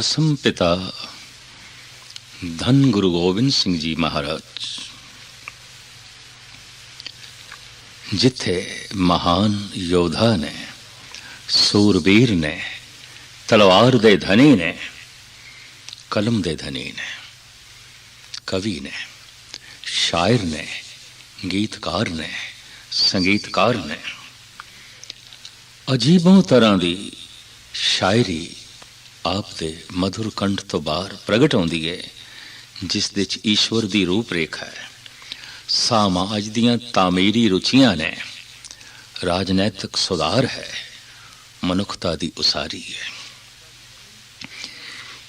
ਦਸਮ ਪਿਤਾ ਧੰਨ ਗੁਰੂ ਗੋਬਿੰਦ ਸਿੰਘ ਜੀ ਮਹਾਰਾਜ। ਜਿੱਥੇ ਮਹਾਨ ਯੋਧਾ ਨੇ, ਸੂਰਬੀਰ ਨੇ, ਤਲਵਾਰ ਦੇ ਧਨੀ ਨੇ, ਕਲਮ ਦੇ ਧਨੀ ਨੇ, ਕਵੀ ਨੇ, ਸ਼ਾਇਰ ਨੇ, ਗੀਤਕਾਰ ਨੇ, ਸੰਗੀਤਕਾਰ ਨੇ, ਅਜੀਬੋਂ ਤਰ੍ਹਾਂ ਦੀ ਸ਼ਾਇਰੀ ਆਪ ਦੇ ਮధుਰ ਕੰਠ ਤੋਂ ਬਾਹਰ ਪ੍ਰਗਟ ਹੁੰਦੀ ਹੈ ਜਿਸ ਵਿੱਚ ਈਸ਼ਵਰ ਦੀ ਰੂਪ ਰੇਖਾ ਹੈ ਸਮਾਜ ਦੀਆਂ ਤਾਮੀਰੀ ਰੁਚੀਆਂ ਨੇ। ਰਾਜਨੈਤਿਕ ਸੁਧਾਰ ਹੈ, ਮਨੁੱਖਤਾ ਦੀ ਉਸਾਰੀ ਹੈ।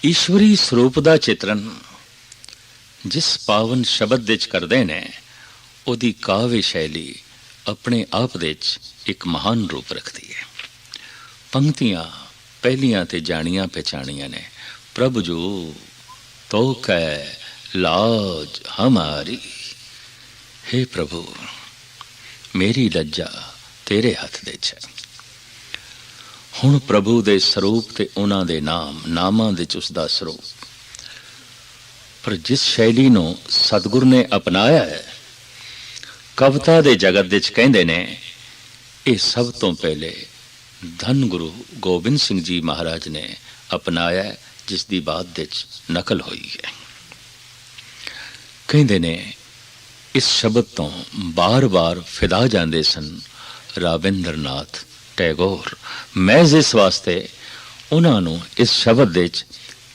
ਈਸ਼ਵਰੀ ਸਰੂਪ ਦਾ ਚਿਤਰਨ ਜਿਸ ਪਾਵਨ ਸ਼ਬਦ ਵਿੱਚ ਕਰਦੇ ਨੇ, ਉਹਦੀ ਕਾਵਿ ਸ਼ੈਲੀ ਆਪਣੇ ਆਪ ਵਿੱਚ ਇੱਕ ਮਹਾਨ ਰੂਪ ਰੱਖਦੀ ਹੈ। ਪੰਕਤੀਆਂ ਪਹਿਲੀਆਂ ਤੇ ਜਾਣੀਆਂ ਪਹਿਚਾਣੀਆਂ ਨੇ। ਪ੍ਰਭ ਜੋ ਤੋ ਕੈ ਲਾਜ ਹਮਾਰੀ। हे ਪ੍ਰਭੂ, ਮੇਰੀ ਲੱਜਾ ਤੇਰੇ ਹੱਥ ਦੇ ਚ ਹੈ ਹੁਣ ਪ੍ਰਭੂ ਦੇ ਸਰੂਪ ਤੇ ਉਹਨਾਂ ਦੇ ਨਾਮ, ਨਾਮਾਂ ਦੇ ਵਿੱਚ ਉਸ ਦਾ ਸਰੂਪ। ਪਰ ਜਿਸ ਸ਼ੈਲੀ ਨੂੰ ਸਤਿਗੁਰ ਨੇ ਅਪਣਾਇਆ ਹੈ, ਕਵਿਤਾ ਦੇ ਜਗਤ ਵਿੱਚ ਕਹਿੰਦੇ ਨੇ, ਇਹ ਸਭ ਤੋਂ ਪਹਿਲੇ ਧੰਨ ਗੁਰੂ ਗੋਬਿੰਦ ਸਿੰਘ ਜੀ ਮਹਾਰਾਜ ਨੇ ਅਪਣਾਇਆ ਜਿਸ ਦੀ ਬਾਅਦ ਵਿੱਚ ਨਕਲ ਹੋਈ ਹੈ। ਕਹਿੰਦੇ ਨੇ, ਇਸ ਸ਼ਬਦ ਤੋਂ ਬਾਰ-ਬਾਰ ਫਿਦਾ ਜਾਂਦੇ ਸਨ, ਰਾਵਿੰਦਰਨਾਥ ਟੈਗੋਰ। ਮਹਿਜ਼ ਇਸ ਵਾਸਤੇ ਉਹਨਾਂ ਨੂੰ ਇਸ ਸ਼ਬਦ ਵਿੱਚ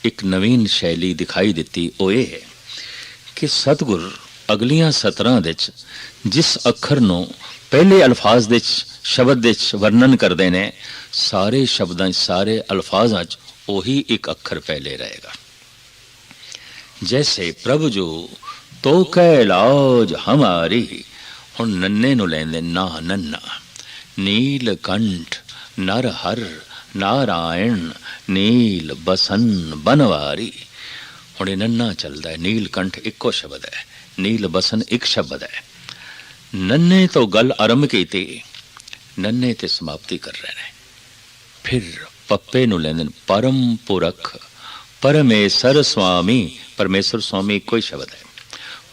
ਇੱਕ ਨਵੀਨ ਸ਼ੈਲੀ ਦਿਖਾਈ ਦਿੱਤੀ, ਉਹ ਇਹ ਹੈ ਕਿ ਸਤਗੁਰ ਅਗਲੀਆਂ ਸਤਰਾਂ ਵਿੱਚ ਜਿਸ ਅੱਖਰ ਨੂੰ ਪਹਿਲੇ ਅਲਫਾਜ਼ ਵਿੱਚ ਸ਼ਬਦ ਦੇ ਵਰਣਨ ਕਰਦੇ ਨੇ, ਸਾਰੇ ਸ਼ਬਦਾਂ 'ਚ ਸਾਰੇ ਅਲਫਾਜ਼ਾਂ 'ਚ ਉਹੀ ਇੱਕ ਅੱਖਰ ਪਹਿਲੇ ਰਹੇਗਾ। ਜੈਸੇ ਪ੍ਰਭ ਜੋ, ਤੋ ਕੈ ਲਾਜ ਹਮਾਰੀ, ਹੁਣ ਨੰਨੇ ਨੂੰ ਲੈਂਦੇ ਨਾ ਨੰਨਾ। ਨੀਲ ਕੰਠ, ਨਰ ਹਰ, ਨਾਰਾਇਣ, ਨੀਲ ਬਸਨ ਬਨਵਾਰੀ। ਹੁਣ ਇਹ ਨੰਨਾ ਚੱਲਦਾ ਹੈ, ਨੀਲ ਕੰਠ ਇੱਕੋ ਸ਼ਬਦ ਹੈ, ਨੀਲ ਬਸਨ ਇੱਕ ਸ਼ਬਦ ਹੈ। ਨੰਨੇ ਤੋਂ ਗੱਲ ਆਰੰਭ ਕੀਤੀ ਨੰਨੇ ਤੇ ਸਮਾਪਤੀ ਕਰ ਰਹੇ ਨੇ ਫਿਰ ਪੱਪੇ ਨੂੰ ਲੈਂਦੇ ਨੇ ਪਰਮ ਪੁਰਖ ਪਰਮੇਸ਼ਰ ਸੁਆਮੀ ਪਰਮੇਸ਼ਰ ਸੁਆਮੀ ਕੋਈ ਸ਼ਬਦ ਹੈ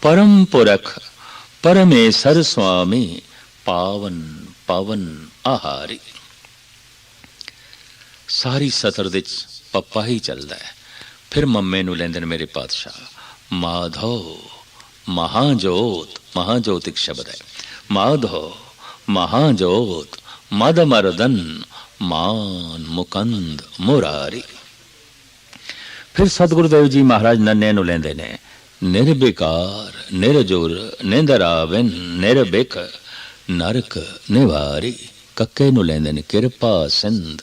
ਪਰਮ ਪੁਰਖ ਪਰਮੇਸ਼ਰ ਸੁਆਮੀ ਪਾਵਨ ਪਵਨ ਆਹਾਰੀ ਸਾਰੀ ਸਤਰ ਵਿੱਚ ਪੱਪਾ ਹੀ ਚੱਲਦਾ ਹੈ ਫਿਰ ਮੰਮੇ ਨੂੰ ਲੈਂਦੇ ਨੇ ਮੇਰੇ ਪਾਤਸ਼ਾਹ ਮਾਧੋ ਮਹਾਜੋਤ ਮਹਾਜੋਤ ਇੱਕ ਸ਼ਬਦ ਹੈ ਮਾਧੋ ਮਹਾਜੋਤ ਮਦ ਮਰਦਨ ਮਾਨ ਮੁਕੰਦ ਮੁਰਾਰੀ ਫਿਰ ਸਤਿਗੁਰਦੇਵ ਜੀ ਮਹਾਰਾਜ ਨੰਨੇ ਨੂੰ ਲੈਂਦੇ ਨੇ ਨਿਰਬਿਕਾਰ ਨਿਰਜੁਰ ਨਿੰਦਰਾਵਨ ਨਿਰਬਿਕ ਨਰਕ ਨਿਵਾਰੀ ਕੱਕੇ ਨੂੰ ਲੈਂਦੇ ਨੇ ਕਿਰਪਾ ਸਿੰਧ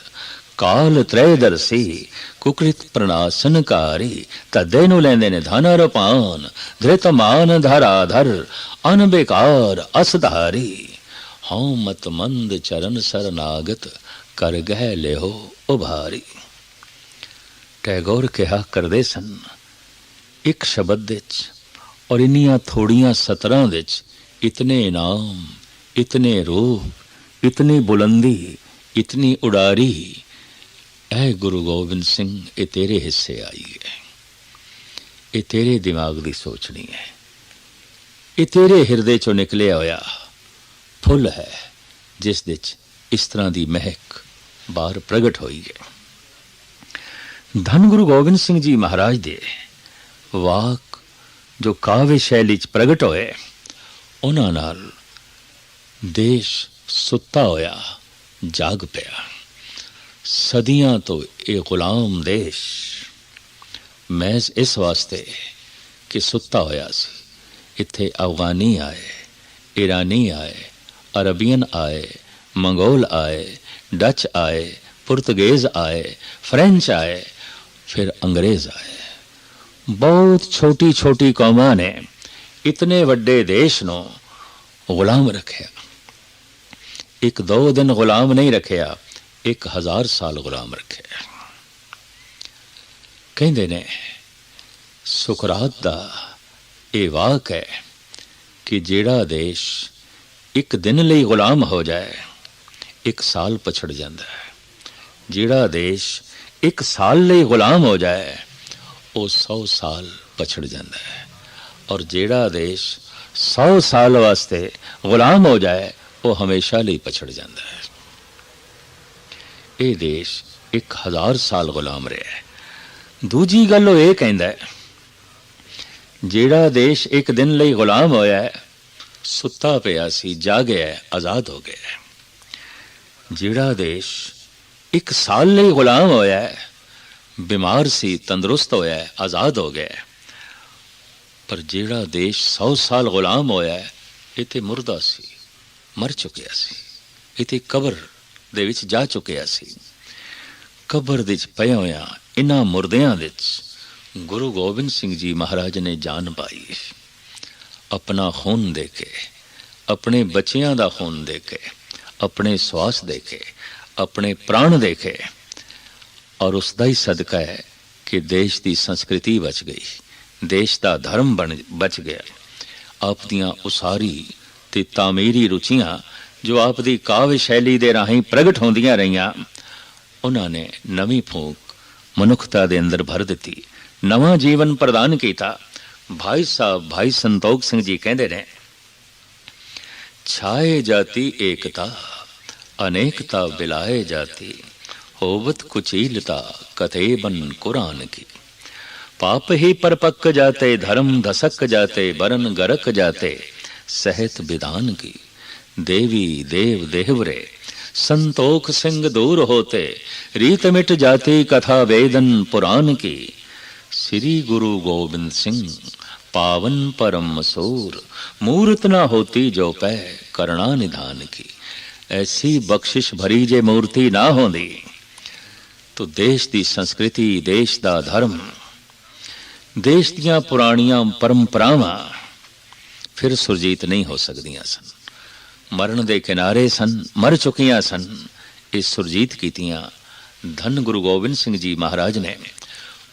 ਕਾਲ ਤ੍ਰੈਦਰਸੀ ਕੁਕ੍ਰਿਤ ਪ੍ਰਣਾਸਨਕਾਰੀ ਤਦੇ ਨੂੰ ਲੈਂਦੇ ਨੇ ਧਨ ਰਪਾਨ ਧ੍ਰਿਤ ਮਾਨ ਧਰਾਧਰ ਅਨਬੇਕਾਰ ਅਸਧਾਰੀ ਹਉ ਮਤ ਚਰਨ ਸਰਨਾਗਤ, ਕਰ ਗਹਿ ਲਿਓ ਉਭਾਰੀ। ਟੈਗੋਰ ਕਿਹਾ, ਕਰਦੇ ਸਨ। ਇੱਕ ਸ਼ਬਦ ਵਿੱਚ ਔਰ ਇੰਨੀਆਂ ਥੋੜੀਆਂ ਸਤਰਾਂ ਵਿੱਚ ਇਤਨੇ ਇਨਾਮ ਇਤਨੇ ਰੂਪ, ਇਤਨੀ ਬੁਲੰਦੀ, ਇਤਨੀ ਉਡਾਰੀ, ਐ ਗੁਰੂ ਗੋਬਿੰਦ ਸਿੰਘ, ਇਹ ਤੇਰੇ ਹਿੱਸੇ ਆਈ ਹੈ। ਇਹ ਤੇਰੇ ਦਿਮਾਗ ਦੀ ਸੋਚਣੀ ਹੈ। ਇਹ ਤੇਰੇ ਹਿਰਦੇ ਚੋਂ ਨਿਕਲਿਆ ਹੋਇਆ ਫੁੱਲ ਹੈ, ਜਿਸ ਵਿੱਚ ਇਸ ਤਰ੍ਹਾਂ ਦੀ ਮਹਿਕ ਬਾਹਰ ਪ੍ਰਗਟ ਹੋਈ ਹੈ। ਧੰਨ ਗੁਰੂ ਗੋਬਿੰਦ ਸਿੰਘ ਜੀ ਮਹਾਰਾਜ ਦੇ ਵਾਕ ਜੋ ਕਾਵਿ ਸ਼ੈਲੀ ਚ ਪ੍ਰਗਟ ਹੋਏ, ਉਹਨਾਂ ਨਾਲ ਦੇਸ਼ ਸੁੱਤਾ ਹੋਇਆ, ਜਾਗ ਪਿਆ। ਸਦੀਆਂ ਤੋਂ ਇਹ ਗੁਲਾਮ ਦੇਸ਼ ਮਹਿਜ਼ ਇਸ ਵਾਸਤੇ ਕਿ ਸੁੱਤਾ ਹੋਇਆ ਸੀ। ਇੱਥੇ ਅਫਗਾਨੀ ਆਏ ਈਰਾਨੀ ਆਏ ਅਰਬੀਅਨ ਆਏ, ਮੰਗੋਲ ਆਏ, ਡਚ ਆਏ, ਪੁਰਤਗੇਜ਼ ਆਏ, ਫ੍ਰੈਂਚ ਆਏ, ਫਿਰ ਅੰਗਰੇਜ਼ ਆਏ। ਬਹੁਤ ਛੋਟੀ ਛੋਟੀ ਕੌਮਾਂ ਨੇ ਇਤਨੇ ਵੱਡੇ ਦੇਸ਼ ਨੂੰ ਗੁਲਾਮ ਰੱਖਿਆ। ਇੱਕ ਦੋ ਦਿਨ ਗੁਲਾਮ ਨਹੀਂ ਰੱਖਿਆ, ਇੱਕ ਹਜ਼ਾਰ ਸਾਲ ਗੁਲਾਮ ਰੱਖਿਆ। ਕਹਿੰਦੇ ਨੇ ਸੁਕਰਾਤ ਦਾ ਇਹ ਵਾਕ ਹੈ ਕਿ ਜਿਹੜਾ ਦੇਸ਼ ਇੱਕ ਦਿਨ ਲਈ ਗੁਲਾਮ ਹੋ ਜਾਏ, ਇੱਕ ਸਾਲ ਪਛੜ ਜਾਂਦਾ ਹੈ। ਜਿਹੜਾ ਦੇਸ਼ ਇੱਕ ਸਾਲ ਲਈ ਗੁਲਾਮ ਹੋ ਜਾਏ, ਉਹ 100 ਸਾਲ ਪਛੜ ਜਾਂਦਾ ਹੈ। ਔਰ ਜਿਹੜਾ ਦੇਸ਼ 100 ਸਾਲ ਵਾਸਤੇ ਗੁਲਾਮ ਹੋ ਜਾਏ, ਉਹ ਹਮੇਸ਼ਾ ਲਈ ਪਛੜ ਜਾਂਦਾ ਹੈ। ਇਹ ਦੇਸ਼ 1000 ਸਾਲ ਗੁਲਾਮ ਰਿਹਾ ਹੈ। ਦੂਜੀ ਗੱਲ ਉਹ ਇਹ ਕਹਿੰਦਾ ਹੈ, ਜਿਹੜਾ ਦੇਸ਼ ਇੱਕ ਦਿਨ ਲਈ ਗੁਲਾਮ ਹੋਇਆ ਹੈ ਸੁੱਤਾ ਪਿਆ ਸੀ ਜਾਗਿਆ ਹੈ, ਆਜ਼ਾਦ ਹੋ ਗਿਆ ਜਿਹੜਾ ਦੇਸ਼ ਇੱਕ ਸਾਲ ਲਈ ਗੁਲਾਮ ਹੋਇਆ ਬਿਮਾਰ ਸੀ ਤੰਦਰੁਸਤ ਹੋਇਆ ਆਜ਼ਾਦ ਹੋ ਗਿਆ ਪਰ ਜਿਹੜਾ ਦੇਸ਼ 100 ਸਾਲ ਗੁਲਾਮ ਹੋਇਆ ਹੈ ਇਹ ਤੇ ਮੁਰਦਾ ਸੀ ਮਰ ਚੁੱਕਿਆ ਸੀ। ਇਹ ਕਬਰ ਦੇ ਵਿੱਚ ਜਾ ਚੁੱਕਿਆ ਸੀ। ਕਬਰ ਦੇ ਵਿੱਚ ਪਿਆ ਹੋਇਆ ਇਹਨਾਂ ਮੁਰਦਿਆਂ ਵਿੱਚ ਗੁਰੂ ਗੋਬਿੰਦ ਸਿੰਘ ਜੀ ਮਹਾਰਾਜ ਨੇ ਜਾਨ ਪਾਈ ਆਪਣਾ ਖੂਨ ਦੇ ਕੇ, ਆਪਣੇ ਬੱਚਿਆਂ ਦਾ ਖੂਨ ਦੇ ਕੇ, ਆਪਣੇ ਸਵਾਸ ਦੇ ਕੇ, ਆਪਣੇ ਪ੍ਰਾਣ ਦੇ ਕੇ। ਔਰ ਉਸ ਦਾ ਹੀ ਸਦਕਾ ਹੈ ਕਿ ਦੇਸ਼ ਦੀ ਸੰਸਕ੍ਰਿਤੀ ਬਚ ਗਈ, ਦੇਸ਼ ਦਾ ਧਰਮ ਬਣ, ਬਚ ਗਿਆ। ਆਪ ਦੀਆਂ ਉਸਾਰੀ ਤੇ ਤਾਮੀਰੀ ਰੁਚੀਆਂ ਜੋ ਆਪ ਦੀ ਕਾਵਿ ਸ਼ੈਲੀ ਦੇ ਰਾਹੀਂ ਪ੍ਰਗਟ ਹੁੰਦੀਆਂ ਰਹੀਆਂ, ਉਹਨਾਂ ਨੇ ਨਵੀਂ ਫੂਕ ਮਨੁੱਖਤਾ ਦੇ ਅੰਦਰ ਭਰ ਦਿੱਤੀ, ਨਵਾਂ ਜੀਵਨ ਪ੍ਰਦਾਨ ਕੀਤਾ। ਭਾਈ ਸਾਹਿਬ ਭਾਈ ਸੰਤੋਖ ਸਿੰਘ ਜੀ ਕਹਿੰਦੇ ਨੇ ਛਾਏ ਜਾਤੀ ਏਕਤਾ ਅਨੇਕਤਾ ਬਿਲਾਏ ਜਾਤੀ ਹੋਵਤ ਕੁਚੀਲਤਾ ਕਥੇ ਬਨ ਕੁਰਾਨ ਕੀ पाप ही पर पक जाते धर्म धसक जाते बरन गरक जाते सहत विधान की देवी देव देवरे संतोख सिंह दूर होते रीत मिट जाती कथा वेदन पुराण की श्री गुरु गोविंद सिंह पावन परम सूर मूर्त न होती जो पै करुणा निधान की ऐसी बख्शिश भरी जे मूर्ति ना होंदी तो देश दी संस्कृति देश दा धर्म ਦੇਸ਼ ਦੀਆਂ ਪੁਰਾਣੀਆਂ ਪਰੰਪਰਾਵਾਂ ਫਿਰ ਸੁਰਜੀਤ ਨਹੀਂ ਹੋ ਸਕਦੀਆਂ ਸਨ ਮਰਨ ਦੇ ਕਿਨਾਰੇ ਸਨ ਮਰ ਚੁੱਕੀਆਂ ਸਨ ਇਹ ਸੁਰਜੀਤ ਕੀਤੀਆਂ ਧੰਨ ਗੁਰੂ ਗੋਬਿੰਦ ਸਿੰਘ ਜੀ ਮਹਾਰਾਜ ਨੇ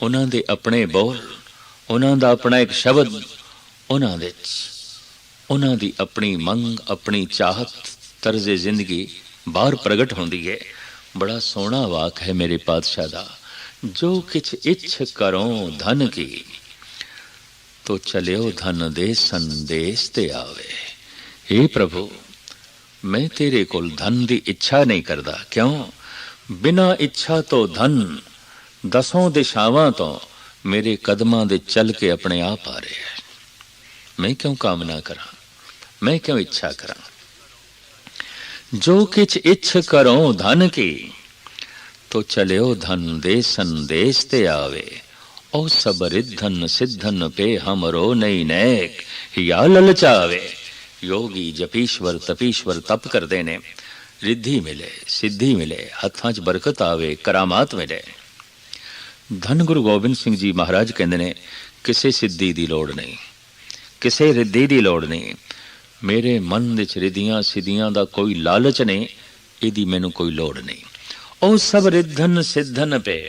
ਉਹਨਾਂ ਦੇ ਆਪਣੇ ਬੋਲ ਉਹਨਾਂ ਦਾ ਆਪਣਾ ਇੱਕ ਸ਼ਬਦ ਉਹਨਾਂ ਵਿੱਚ। ਉਹਨਾਂ ਦੀ ਆਪਣੀ ਮੰਗ, ਆਪਣੀ ਚਾਹਤ, ਤਰਜ਼ੇ ਜ਼ਿੰਦਗੀ ਬਾਹਰ ਪ੍ਰਗਟ ਹੁੰਦੀ ਹੈ। ਬੜਾ ਸੋਹਣਾ ਵਾਕ ਹੈ ਮੇਰੇ ਪਾਤਸ਼ਾਹ ਦਾ। ਜੋ ਕਿਛ ਇੱਛ ਕਰੋ ਧਨ ਕੀ, ਤੋ ਚਲਿਓ ਧਨ ਦੇ ਸੰਦੇਸ਼ ਤੇ ਆਵੇ। हे ਪ੍ਰਭੂ, ਮੈਂ ਤੇਰੇ ਕੋਲ ਧਨ ਦੀ ਇੱਛਾ ਨਹੀਂ ਕਰਦਾ। ਕਿਉਂ? ਬਿਨਾ ਇੱਛਾ ਤੋਂ ਧਨ ਦਸੋਂ ਦਿਸ਼ਾਵਾਂ ਤੋਂ ਮੇਰੇ ਕਦਮਾਂ ਦੇ ਚੱਲ ਕੇ ਆਪਣੇ ਆਪ ਆ ਰਿਹਾ ਹੈ ਮੈਂ ਕਿਉਂ ਕਾਮਨਾ ਕਰਾਂ ਮੈਂ ਕਿਉਂ ਇੱਛਾ ਕਰਾਂ ਜੋ ਕਿਛ ਇੱਛ ਕਰੋ ਧਨ ਕੀ ਤੋ ਚਲਿਓ ਧਨ ਦੇ ਸੰਦੇਸ਼ ਤੇ ਆਵੇ ਔ ਸਭ ਰਿਧਨ ਸਿੱਧਨ ਪੇ ਹਮਰੋ ਨਹੀਂ ਨੈਕ ਹਿਆ ਲਲਚਾਵੇ ਯੋਗੀ ਜਪੀਸ਼ਵਰ ਤਪੀਸ਼ਵਰ ਤਪ ਕਰਦੇ ਨੇ ਰਿੱਧੀ ਮਿਲੇ ਸਿੱਧੀ ਮਿਲੇ ਹੱਥਾਂ 'ਚ ਬਰਕਤ ਆਵੇ ਕਰਾਮਾਤ ਮਿਲੇ ਧੰਨ ਗੁਰੂ ਗੋਬਿੰਦ ਸਿੰਘ ਜੀ ਮਹਾਰਾਜ ਕਹਿੰਦੇ ਨੇ, ਕਿਸੇ ਸਿੱਧੀ ਦੀ ਲੋੜ ਨਹੀਂ, ਕਿਸੇ ਰਿੱਧੀ ਦੀ ਲੋੜ ਨਹੀਂ। ਮੇਰੇ ਮਨ ਵਿੱਚ ਰਿੱਧੀਆਂ ਸਿੱਧੀਆਂ ਦਾ ਕੋਈ ਲਾਲਚ ਨਹੀਂ, ਇਹਦੀ ਮੈਨੂੰ ਕੋਈ ਲੋੜ ਨਹੀਂ। ਉਹ ਸਭ ਰਿੱਧਨ ਸਿੱਧਨ ਪੇ,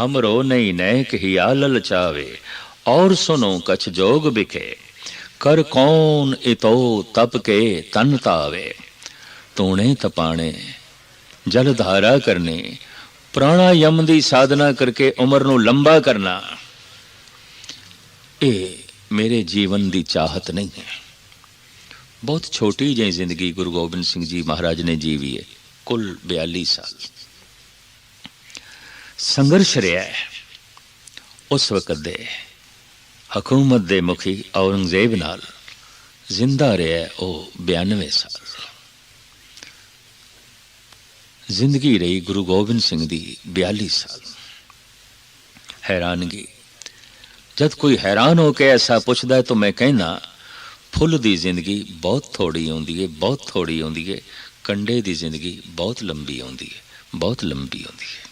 ਹਮਰੋ ਨਹੀਂ ਨੈਕ ਹਿਆ ਲਲਚਾਵੇ ਔਰ ਸੁਨੋ ਕਛ ਜੋਗ ਬਿਖੇ ਕਰ ਕੌਣ ਇਤੋ ਤਪ ਕੇ ਤਨ ਤਾਵੇ। ਤੂਣੇ ਤਪਾਣੇ, ਜਲ ਧਾਰਾ ਕਰਨੇ ਪ੍ਰਾਣਾਯਮ ਦੀ ਸਾਧਨਾ ਕਰਕੇ ਉਮਰ ਨੂੰ ਲੰਬਾ ਕਰਨਾ, ਇਹ ਮੇਰੇ ਜੀਵਨ ਦੀ ਚਾਹਤ ਨਹੀਂ ਹੈ। ਬਹੁਤ ਛੋਟੀ ਜਿਹੀ ਜ਼ਿੰਦਗੀ ਗੁਰੂ ਗੋਬਿੰਦ ਸਿੰਘ ਜੀ ਮਹਾਰਾਜ ਨੇ ਜੀਵੀ ਹੈ, ਕੁੱਲ 42 ਸਾਲ। ਸੰਘਰਸ਼ ਰਿਹਾ ਹੈ। ਉਸ ਵਕਤ ਦੇ ਹਕੂਮਤ ਦੇ ਮੁਖੀ ਔਰੰਗਜ਼ੇਬ ਨਾਲ ਜ਼ਿੰਦਾ ਰਿਹਾ ਉਹ 92 ਸਾਲ। ਜ਼ਿੰਦਗੀ ਰਹੀ ਗੁਰੂ ਗੋਬਿੰਦ ਸਿੰਘ ਦੀ 42 ਸਾਲ। ਹੈਰਾਨਗੀ। ਜਦ ਕੋਈ ਹੈਰਾਨ ਹੋ ਕੇ ਐਸਾ ਪੁੱਛਦਾ ਹੈ ਤਾਂ ਮੈਂ ਕਹਿੰਦਾ, ਫੁੱਲ ਦੀ ਜ਼ਿੰਦਗੀ ਬਹੁਤ ਥੋੜੀ ਆਉਂਦੀ ਹੈ ਬਹੁਤ ਥੋੜੀ ਆਉਂਦੀ ਹੈ ਕੰਡੇ ਦੀ ਜ਼ਿੰਦਗੀ ਬਹੁਤ ਲੰਬੀ ਆਉਂਦੀ ਹੈ ਬਹੁਤ ਲੰਬੀ ਆਉਂਦੀ ਹੈ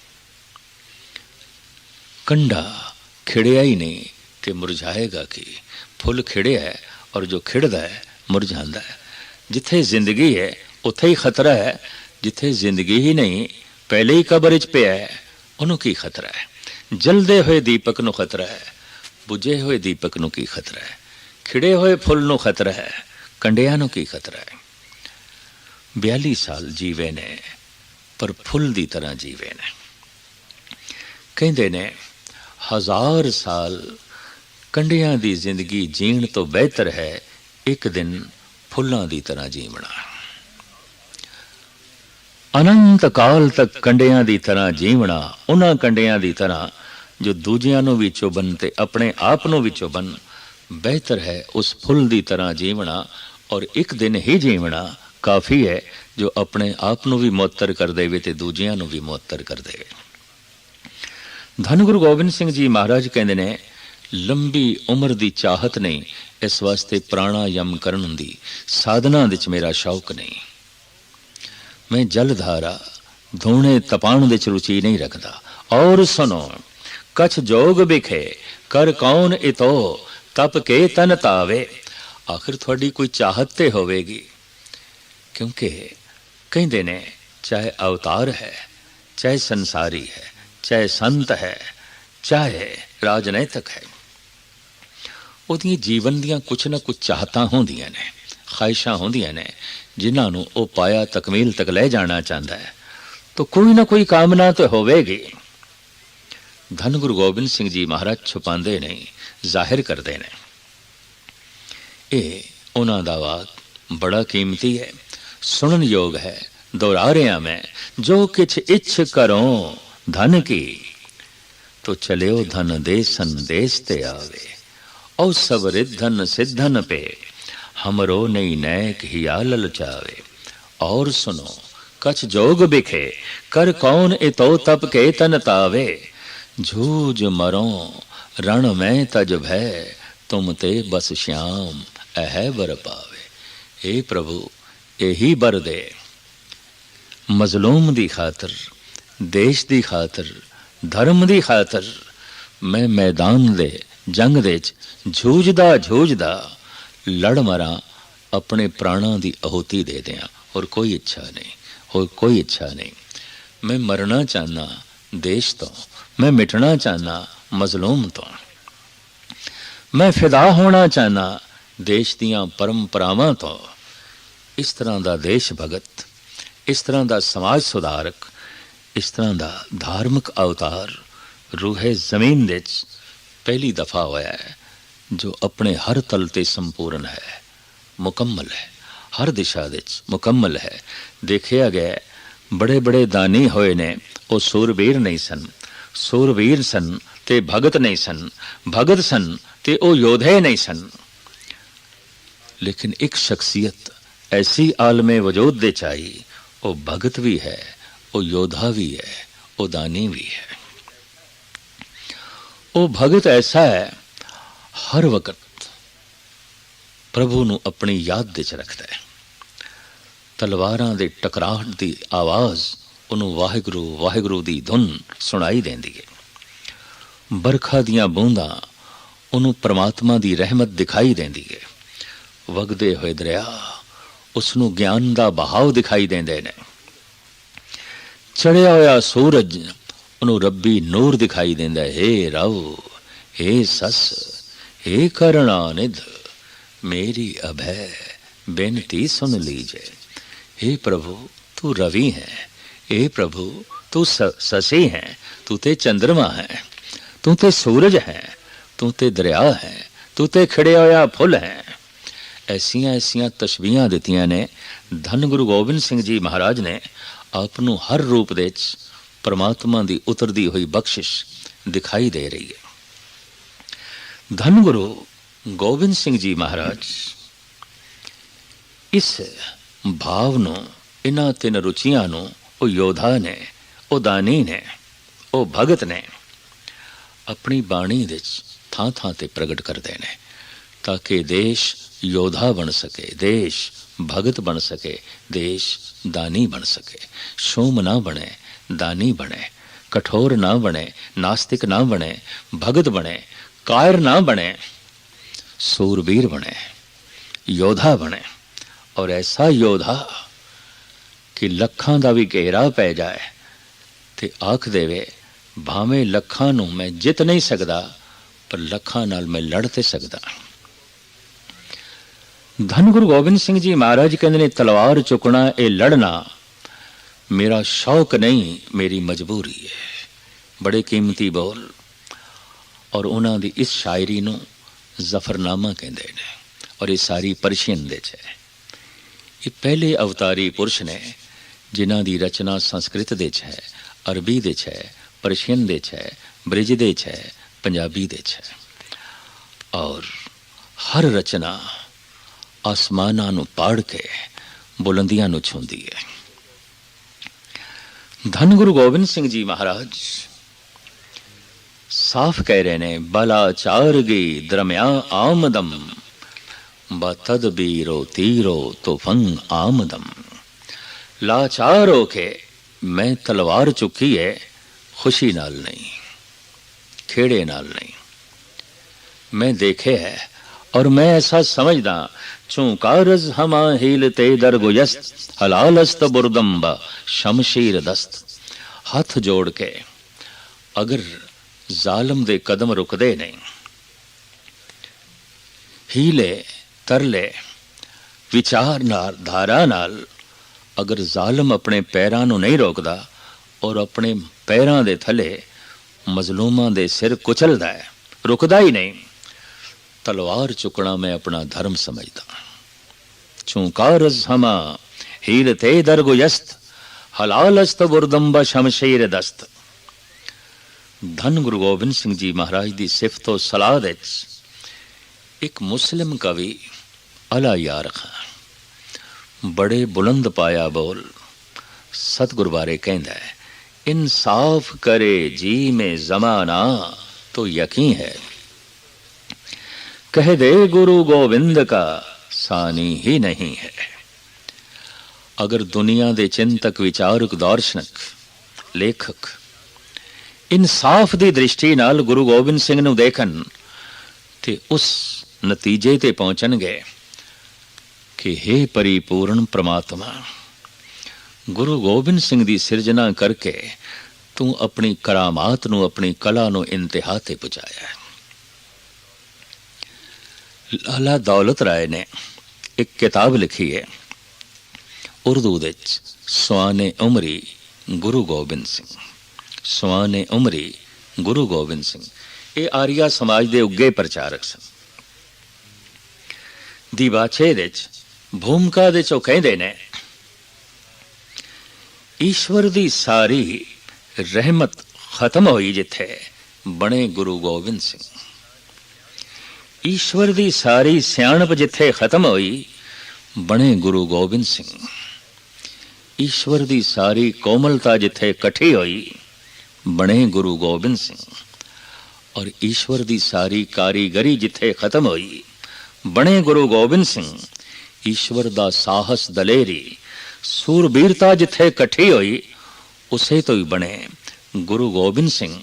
ਕੰਡਾ ਖਿੜਿਆ ਹੀ ਨਹੀਂ ਕਿ ਮੁਰਝਾਏਗਾ ਕਿ? ਫੁੱਲ ਖਿੜਿਆ ਹੈ ਔਰ ਜੋ ਖਿੜਦਾ ਹੈ, ਮੁਰਝਾਉਂਦਾ ਹੈ। ਜਿੱਥੇ ਜ਼ਿੰਦਗੀ ਹੈ, ਉੱਥੇ ਹੀ ਖਤਰਾ ਹੈ ਜਿੱਥੇ ਜ਼ਿੰਦਗੀ ਹੀ ਨਹੀਂ, ਪਹਿਲੇ ਹੀ ਕਬਰ 'ਚ ਪਿਆ ਹੈ, ਉਹਨੂੰ ਕੀ ਖਤਰਾ ਹੈ? ਜਲਦੇ ਹੋਏ ਦੀਪਕ ਨੂੰ ਖਤਰਾ ਹੈ, ਬੁਝੇ ਹੋਏ ਦੀਪਕ ਨੂੰ ਕੀ ਖਤਰਾ ਹੈ? ਖਿੜੇ ਹੋਏ ਫੁੱਲ ਨੂੰ ਖਤਰਾ ਹੈ, ਕੰਡਿਆਂ ਨੂੰ ਕੀ ਖਤਰਾ ਹੈ? 42 ਸਾਲ ਜੀਵੇ ਨੇ, ਪਰ ਫੁੱਲ ਦੀ ਤਰ੍ਹਾਂ ਜੀਵੇ ਨੇ। ਕਹਿੰਦੇ ਨੇ, ਹਜ਼ਾਰ ਸਾਲ ਕੰਡਿਆਂ ਦੀ ਜ਼ਿੰਦਗੀ ਜੀਣ ਤੋਂ ਬਿਹਤਰ ਹੈ, ਇੱਕ ਦਿਨ ਫੁੱਲਾਂ ਦੀ ਤਰ੍ਹਾਂ ਜੀਵਣਾ। ਅਨੰਤ ਕਾਲ ਤੱਕ ਕੰਡਿਆਂ ਦੀ ਤਰ੍ਹਾਂ ਜੀਵਣਾ, ਉਹਨਾਂ ਕੰਡਿਆਂ ਦੀ ਤਰ੍ਹਾਂ ਜੋ ਦੂਜਿਆਂ ਨੂੰ ਵੀ ਚੁਬਨ ਤੇ ਆਪਣੇ ਆਪ ਨੂੰ ਵੀ ਚੁਬਨ, ਬਿਹਤਰ ਹੈ ਉਸ ਫੁੱਲ ਦੀ ਤਰ੍ਹਾਂ ਜੀਵਣਾ ਔਰ ਇੱਕ ਦਿਨ ਹੀ ਜੀਵਣਾ ਕਾਫੀ ਹੈ ਜੋ ਆਪਣੇ ਆਪ ਨੂੰ ਵੀ ਮੁਅੱਤਰ ਕਰ ਦੇਵੇ ਤੇ ਦੂਜਿਆਂ ਨੂੰ ਵੀ ਮੁਅੱਤਰ ਕਰ ਦੇਵੇ। ਧੰਨ ਗੁਰੂ ਗੋਬਿੰਦ ਸਿੰਘ ਜੀ ਮਹਾਰਾਜ ਕਹਿੰਦੇ ਨੇ, ਲੰਬੀ ਉਮਰ ਦੀ ਚਾਹਤ ਨਹੀਂ, ਇਸ ਵਾਸਤੇ ਪ੍ਰਾਣਾਯਮ ਕਰਨ ਦੀ ਸਾਧਨਾ ਵਿੱਚ ਮੇਰਾ ਸ਼ੌਕ ਨਹੀਂ। ਮੈਂ ਜਲਧਾਰਾ ਧੋਣੇ ਤਪਾਣ ਵਿੱਚ ਰੁਚੀ ਨਹੀਂ ਰੱਖਦਾ। ਔਰ ਸੁਨੋ ਕਛ ਜੋਗ ਵਿਖੇ, ਕਰ ਕੌਣ ਇਤੋ, ਤਪ ਕੇ ਤਨ ਤਾਵੇ। ਆਖਰ ਤੁਹਾਡੀ ਕੋਈ ਚਾਹਤ ਤੇ ਹੋਵੇਗੀ। ਕਿਉਂਕਿ ਕਹਿੰਦੇ ਨੇ, ਚਾਹੇ ਅਵਤਾਰ ਹੈ, ਚਾਹੇ ਸੰਸਾਰੀ ਹੈ, ਚਾਹੇ ਸੰਤ ਹੈ, ਚਾਹੇ ਰਾਜਨੈਤਿਕ ਹੈ। ਉਹਦੀਆਂ ਜੀਵਨ ਦੀਆਂ ਕੁਛ ਨਾ ਕੁਛ ਚਾਹਤਾਂ ਹੁੰਦੀਆਂ ਨੇ। ਖਾਹਿਸ਼ਾਂ ਹੁੰਦੀਆਂ ਨੇ, ਜਿਨ੍ਹਾਂ ਨੂੰ ਉਹ ਪਾਇਆ ਤਕਮੀਲ ਤੱਕ ਲੈ ਜਾਣਾ ਚਾਹੁੰਦਾ ਹੈ। ਤਾਂ ਕੋਈ ਨਾ ਕੋਈ ਕਾਮਨਾ ਤੇ ਹੋਵੇਗੀ। ਧੰਨ ਗੁਰੂ ਗੋਬਿੰਦ ਸਿੰਘ ਜੀ ਮਹਾਰਾਜ ਛੁਪਾਉਂਦੇ ਨਹੀਂ ਜ਼ਾਹਿਰ ਕਰਦੇ ਨੇ। ਇਹ ਉਹਨਾਂ ਦਾ ਵਾਕ ਬੜਾ ਕੀਮਤੀ ਹੈ। ਸੁਣਨ ਯੋਗ ਹੈ, ਦੁਹਰਾ ਰਿਹਾ ਮੈਂ, ਜੋ ਕਿਛ ਇੱਛ ਕਰੋ, ਧਨ ਕੀ। ਤੋ ਚਲਿਓ ਧਨ ਦੇ ਸੰਦੇਸ਼ ਤੇ ਆਵੇ, ਔ ਸਭ ਰਿਧਨ ਸਿਧਨ ਪੇ। हमरो नहीं नैक हिया ललचावे और सुनो कछ जोग बिखे कर कौन इतो तप के तन तावे झूझ मरो रण में तज भय तुम ते बस श्याम अह बर पावे हे प्रभु यही बर दे ਮਜ਼ਲੂਮ ਦੀ ਖਾਤਰ ਦੇਸ਼ ਦੀ ਖਾਤਰ ਧਰਮ ਦੀ ਖਾਤਰ ਮੈਂ ਮੈਦਾਨ ਦੇ ਜੰਗ ਦੇ ਵਿੱਚ ਜੂਝਦਾ ਜੂਝਦਾ ਲੜ ਮਰਾਂ, ਆਪਣੇ ਪ੍ਰਾਣਾਂ ਦੀ ਆਹੂਤੀ ਦੇ ਦਿਆਂ। ਹੋਰ ਕੋਈ ਇੱਛਾ ਨਹੀਂ, ਹੋਰ ਕੋਈ ਇੱਛਾ ਨਹੀਂ। ਮੈਂ ਮਰਨਾ ਚਾਹਨਾ ਦੇਸ਼ ਤੋਂ। ਮੈਂ ਮਿਟਣਾ ਚਾਹਨਾ ਮਜ਼ਲੂਮ ਤੋਂ। ਮੈਂ ਫਿਦਾ ਹੋਣਾ ਚਾਹਨਾ ਦੇਸ਼ ਦੀਆਂ ਪਰੰਪਰਾਵਾਂ ਤੋਂ। ਇਸ ਤਰ੍ਹਾਂ ਦਾ ਦੇਸ਼ ਭਗਤ, ਇਸ ਤਰ੍ਹਾਂ ਦਾ ਸਮਾਜ ਸੁਧਾਰਕ, ਇਸ ਤਰ੍ਹਾਂ ਦਾ ਧਾਰਮਿਕ ਅਵਤਾਰ ਰੂਹੇ ਜ਼ਮੀਨ ਵਿੱਚ ਪਹਿਲੀ ਦਫਾ ਹੋਇਆ ਹੈ। ਜੋ ਆਪਣੇ ਹਰ ਤਲ ਤੇ ਸੰਪੂਰਨ ਹੈ, ਮੁਕੰਮਲ ਹੈ। ਹਰ ਦਿਸ਼ਾ ਵਿੱਚ ਮੁਕੰਮਲ ਹੈ। ਦੇਖਿਆ ਗਿਆ ਬੜੇ ਬੜੇ ਦਾਨੀ ਹੋਏ ਨੇ, ਉਹ ਸੂਰਬੀਰ ਨਹੀਂ ਸਨ। ਸੂਰਬੀਰ ਸਨ ਤੇ ਭਗਤ ਨਹੀਂ ਸਨ। ਭਗਤ ਸਨ ਤੇ ਉਹ ਯੋਧੇ ਨਹੀਂ ਸਨ। ਲੇਕਿਨ ਇੱਕ ਸ਼ਖਸੀਅਤ ਐਸੀ ਆਲਮੇ ਵਜੂਦ ਦੇ ਚਾਹੀ ਉਹ ਭਗਤ ਵੀ ਹੈ, ਉਹ ਯੋਧਾ ਵੀ ਹੈ, ਉਹ ਦਾਨੀ ਵੀ ਹੈ। ਉਹ ਭਗਤ ਐਸਾ ਹੈ ਹਰ ਵਕਤ ਪ੍ਰਭੂ ਨੂੰ ਆਪਣੀ ਯਾਦ ਵਿੱਚ ਰੱਖਦਾ ਹੈ। ਤਲਵਾਰਾਂ ਦੇ ਟਕਰਾਹਟ ਦੀ ਆਵਾਜ਼ ਉਹਨੂੰ ਵਾਹਿਗੁਰੂ ਵਾਹਿਗੁਰੂ ਦੀ ਧੁਨ ਸੁਣਾਈ ਦਿੰਦੀ ਹੈ। ਬਰਖਾ ਦੀਆਂ ਬੂੰਦਾਂ ਉਹਨੂੰ ਪ੍ਰਮਾਤਮਾ ਦੀ ਰਹਿਮਤ ਦਿਖਾਈ ਦਿੰਦੀ ਹੈ। ਵਗਦੇ ਹੋਏ ਦਰਿਆ ਉਸ ਨੂੰ ਗਿਆਨ ਦਾ ਬਹਾਵ ਦਿਖਾਈ ਦਿੰਦੇ ਨੇ। ਚੜਿਆ ਹੋਇਆ ਸੂਰਜ ਉਹਨੂੰ ਰੱਬੀ ਨੂਰ ਦਿਖਾਈ ਦਿੰਦਾ ਹੈ ਏ ਰਵ ਏ ਸਸ। हे करुणानिध मेरी अभय बेनती सुन लीजिए हे प्रभु तू रवि है हे प्रभु तू शशि है तू ते चंद्रमा है तू ते सूरज है ਤੂੰ ਤੇ ਦਰਿਆ ਹੈ। ਤੂੰ ਤੇ ਖੜਿਆ ਹੋਇਆ ਫੁੱਲ ਹੈ। ਐਸੀਆਂ ਐਸੀਆਂ ਤਸਵੀਰਾਂ ਦਿੱਤੀਆਂ ਨੇ। ਧੰਨ ਗੁਰੂ ਗੋਬਿੰਦ ਸਿੰਘ ਜੀ ਮਹਾਰਾਜ ਨੇ ਆਪ ਨੂੰ ਹਰ ਰੂਪ ਦੇ ਵਿੱਚ ਪਰਮਾਤਮਾ ਦੀ ਉਤਰਦੀ ਹੋਈ ਬਖਸ਼ਿਸ਼ ਦਿਖਾਈ ਦੇ ਰਹੀ ਹੈ। ਧੰਨ ਗੁਰੂ ਗੋਬਿੰਦ ਸਿੰਘ ਜੀ ਮਹਾਰਾਜ ਇਸ ਭਾਵ ਨੂੰ ਇਹਨਾਂ ਤਿੰਨ ਰੁਚੀਆਂ ਨੂੰ ਉਹ ਯੋਧਾ ਨੇ ਉਹ ਦਾਨੀ ਨੇ ਉਹ ਭਗਤ ਨੇ ਆਪਣੀ ਬਾਣੀ ਵਿੱਚ ਥਾਂ ਥਾਂ ਤੇ ਪ੍ਰਗਟ ਕਰਦੇ ਨੇ ਤਾਂ ਕਿ ਦੇਸ਼ ਯੋਧਾ ਬਣ ਸਕੇ ਦੇਸ਼ ਭਗਤ ਬਣ ਸਕੇ ਦੇਸ਼ ਦਾਨੀ ਬਣ ਸਕੇ ਸ਼ੋਮ ਨਾ ਬਣੇ ਦਾਨੀ ਬਣੇ ਕਠੋਰ ਨਾ ਬਣੇ ਨਾਸਤਿਕ ਨਾ ਬਣੇ ਭਗਤ ਬਣੇ ਕਾਇਰ ਨਾ ਬਣੇ, ਸੂਰਬੀਰ ਬਣੇ, ਯੋਧਾ ਬਣੇ। ਔਰ ਐਸਾ ਯੋਧਾ ਕਿ ਲੱਖਾਂ ਦਾ ਵੀ ਘੇਰਾ ਪੈ ਜਾਏ ਤੇ ਆਖ ਦੇਵੇ, ਭਾਵੇਂ ਲੱਖਾਂ ਨੂੰ ਮੈਂ ਜਿੱਤ ਨਹੀਂ ਸਕਦਾ, ਪਰ ਲੱਖਾਂ ਨਾਲ ਮੈਂ ਲੜ ਤੇ ਸਕਦਾ। ਧੰਨ ਗੁਰੂ ਗੋਬਿੰਦ ਸਿੰਘ ਜੀ ਮਹਾਰਾਜ ਕਹਿੰਦੇ ਨੇ, ਤਲਵਾਰ ਚੁੱਕਣਾ ਇਹ ਲੜਨਾ ਮੇਰਾ ਸ਼ੌਕ ਨਹੀਂ, ਮੇਰੀ ਮਜਬੂਰੀ ਹੈ। ਬੜੇ ਕੀਮਤੀ ਬੋਲ। ਔਰ ਉਹਨਾਂ ਦੀ ਇਸ ਸ਼ਾਇਰੀ ਨੂੰ ਜ਼ਫਰਨਾਮਾ ਕਹਿੰਦੇ ਨੇ ਔਰ ਇਹ ਸਾਰੀ ਪਰਸ਼ੀਅਨ ਦੇ ਚ ਹੈ। ਇਹ ਪਹਿਲੇ ਅਵਤਾਰੀ ਪੁਰਸ਼ ਨੇ ਜਿਨ੍ਹਾਂ ਦੀ ਰਚਨਾ ਸੰਸਕ੍ਰਿਤ ਦੇ ਚ ਹੈ, ਅਰਬੀ ਦੇ ਚ ਹੈ, ਪਰਸ਼ੀਅਨ ਦੇ ਚ ਹੈ, ਬ੍ਰਿਜ ਦੇ ਚ ਹੈ, ਪੰਜਾਬੀ ਦੇ ਚ ਹੈ। ਔਰ ਹਰ ਰਚਨਾ ਆਸਮਾਨਾਂ ਨੂੰ ਪਾੜ ਕੇ ਬੁਲੰਦੀਆਂ ਨੂੰ ਛੂੰਦੀ ਹੈ। ਧੰਨ ਗੁਰੂ ਗੋਬਿੰਦ ਸਿੰਘ ਜੀ ਮਹਾਰਾਜ ਸਾਫ਼ ਕਹਿ ਰਹੇ ਨੇ ਬਲਾਚਾਰਗੀ ਦਰਮਿਆ ਆਮਦਮ ਬਤਦਬੀਰੋ ਤੀਰੋ ਤੁਫੰ ਆਮਦਮ ਲਾਚਾਰ ਹੋ ਕੇ ਮੈਂ ਤਲਵਾਰ ਚੁੱਕੀ ਹੈ ਖੁਸ਼ੀ ਨਾਲ ਨਹੀਂ ਖੇੜੇ ਨਾਲ ਨਹੀਂ ਮੈਂ ਦੇਖਿਆ ਹੈ ਔਰ ਮੈਂ ਐਸਾ ਸਮਝਦਾ ਚੂੰ ਕਾਰਜ ਹਮਾ ਹੀਲਤੇ ਦਰਗੁਯਸਤ ਹਲਾਲਸਤ ਬੁਰਦੰਬ ਸ਼ਮਸ਼ੀਰ ਦਸਤ ਹੱਥ ਜੋੜ ਕੇ ਅਗਰ ਜ਼ਾਲਮ ਦੇ ਕਦਮ ਰੁਕਦੇ ਨਹੀਂ। ਹੀਲੇ, ਤਰਲੇ, ਵਿਚਾਰ ਨਾਲ, ਧਾਰਾ ਨਾਲ ਅਗਰ ਜ਼ਾਲਮ ਆਪਣੇ ਪੈਰਾਂ ਨੂੰ ਨਹੀਂ ਰੋਕਦਾ ਔਰ ਆਪਣੇ ਪੈਰਾਂ ਦੇ ਥੱਲੇ ਮਜ਼ਲੂਮਾਂ ਦੇ ਸਿਰ ਕੁਚਲਦਾ ਹੈ, ਰੁਕਦਾ ਹੀ ਨਹੀਂ, ਤਲਵਾਰ ਚੁੱਕਣਾ ਮੈਂ ਆਪਣਾ ਧਰਮ ਸਮਝਦਾ। ਚੂੰਕਾਰਜ਼ ਹਮਾ ਹੀਰ ਤੇ ਦਰਗੁਯਸਤ ਹਲਾਲਸਤ ਬੁਰਦੰਬ ਸ਼ਮਸ਼ੀਰ ਦਸਤ। ਧਨ ਗੁਰੂ ਗੋਬਿੰਦ ਸਿੰਘ ਜੀ ਮਹਾਰਾਜ ਦੀ ਸਿਫਤ ਤੋਂ ਸਲਾਹ ਵਿੱਚ ਇੱਕ ਮੁਸਲਮ ਕਵੀ ਅਲਾ ਯਾਰ ਖਾਨ ਬੜੇ ਬੁਲੰਦ ਪਾਇਆ ਬੋਲ ਸਤਗੁਰ ਬਾਰੇ ਕਹਿੰਦਾ ਹੈ, ਇਨਸਾਫ ਕਰੇ ਜੀ ਮੇ ਜ਼ਮਾਨਾ ਤੋ ਯਕੀਨ ਹੈ। ਕਹਿ ਦੇ ਗੁਰੂ ਗੋਬਿੰਦ ਕਾ ਸਾਨੀ ਹੀ ਨਹੀਂ ਹੈ। ਅਗਰ ਦੁਨੀਆ ਦੇ ਚਿੰਤਕ ਵਿਚਾਰਕ ਦਾਰਸ਼ਨਿਕ ਲੇਖਕ ਇਨਸਾਫ ਦੀ ਦ੍ਰਿਸ਼ਟੀ ਨਾਲ ਗੁਰੂ ਗੋਬਿੰਦ ਸਿੰਘ ਨੂੰ ਦੇਖਣ ਤੇ ਉਸ ਨਤੀਜੇ ਤੇ ਪਹੁੰਚਣਗੇ ਕਿ हे ਪਰਿਪੂਰਨ ਪ੍ਰਮਾਤਮਾ, ਗੁਰੂ ਗੋਬਿੰਦ ਸਿੰਘ ਦੀ ਸਿਰਜਣਾ ਕਰਕੇ ਤੂੰ ਆਪਣੀ ਕਰਾਮਾਤ ਨੂੰ, ਆਪਣੀ ਕਲਾ ਨੂੰ ਇੰਤਹਾ ਤੇ ਪਹੁੰਚਾਇਆ ਲਾਲਾ ਦੌਲਤ ਰਾਏ ਨੇ ਇੱਕ ਕਿਤਾਬ ਲਿਖੀ ਹੈ। ਉਰਦੂ ਵਿੱਚ ਸਵਾਨੇ ਉਮਰੀ ਗੁਰੂ ਗੋਬਿੰਦ ਸਿੰਘ। ਸਵਾਨੇ ਉਮਰੀ, ਗੁਰੂ ਗੋਬਿੰਦ ਸਿੰਘ। ਇਹ ਆਰੀਆ ਸਮਾਜ ਦੇ ਉੱਗੇ ਪ੍ਰਚਾਰਕ ਸਨ। ਦੀਵਾਚੇ ਵਿੱਚ, ਭੂਮਿਕਾ ਦੇ ਚੋਂ ਕਹਿੰਦੇ ਨੇ, ਈਸ਼ਵਰ ਦੀ ਸਾਰੀ ਰਹਿਮਤ ਖਤਮ ਹੋਈ ਜਿੱਥੇ ਬਣੇ ਗੁਰੂ ਗੋਬਿੰਦ ਸਿੰਘ। ਈਸ਼ਵਰ ਦੀ ਸਾਰੀ ਸਿਆਣਪ ਜਿੱਥੇ ਖਤਮ ਹੋਈ, ਬਣੇ ਗੁਰੂ ਗੋਬਿੰਦ ਸਿੰਘ। ਈਸ਼ਵਰ ਦੀ ਸਾਰੀ ਕੋਮਲਤਾ ਜਿੱਥੇ ਇਕੱਠੀ ਹੋਈ ਬਣੇ ਗੁਰੂ ਗੋਬਿੰਦ ਸਿੰਘ। ਔਰ ਈਸ਼ਵਰ ਦੀ ਸਾਰੀ ਕਾਰੀਗਰੀ ਜਿੱਥੇ ਖਤਮ ਹੋਈ, ਬਣੇ ਗੁਰੂ ਗੋਬਿੰਦ ਸਿੰਘ। ਈਸ਼ਵਰ ਦਾ ਸਾਹਸ ਦਲੇਰੀ, ਸੂਰਬੀਰਤਾ ਜਿੱਥੇ ਇਕੱਠੀ ਹੋਈ, ਉਸੇ ਤੋਂ ਹੀ ਬਣੇ ਗੁਰੂ ਗੋਬਿੰਦ ਸਿੰਘ।